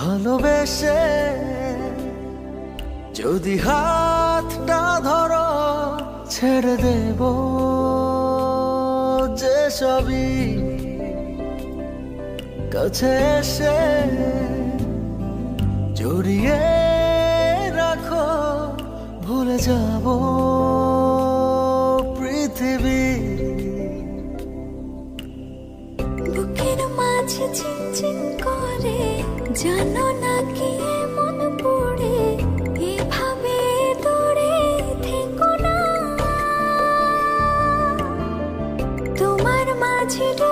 ভালোবেসে যদি হাতটা ধরো, ছেড়ে দেব যে সবই। কাছে এসে জড়িয়ে রাখো, ভুলে যাব পৃথিবী। বুকের মাঝে চিনচিন করে জানো না কি মন পড়ে? এভাবে দূরে থেকো না। তোমার মাঝে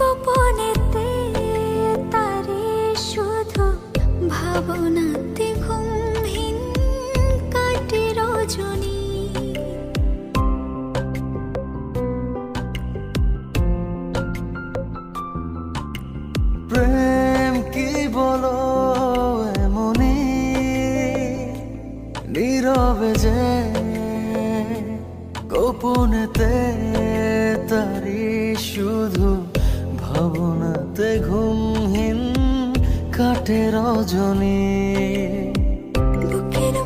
গোপনেতে তারে শুধু ভাবনাতে ঘুমহীন কাটে রজনী। প্রেম কি বলো এমনি? নীরবে যে গোপনেতে তারি শুধু ভাবনাতে ঘুমহীন কাটে রজনী।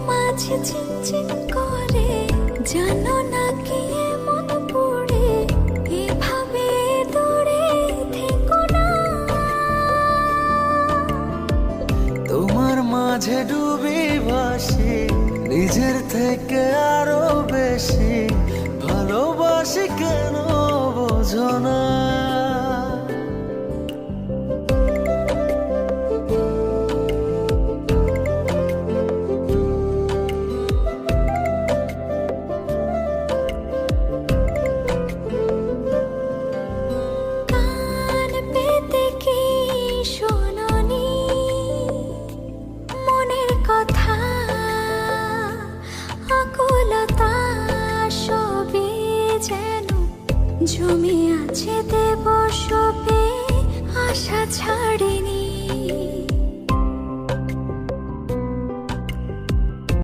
মাঝে চিনচিন করে জানো না কি তোমার মাঝে ডুবি বাসি নিজের থেকে আরও বেশি। ভালোবাসি কেন বোঝনা কথা আকুলতা সবই যেন জমি আছে দেব সবে আশা ছাড়িনি।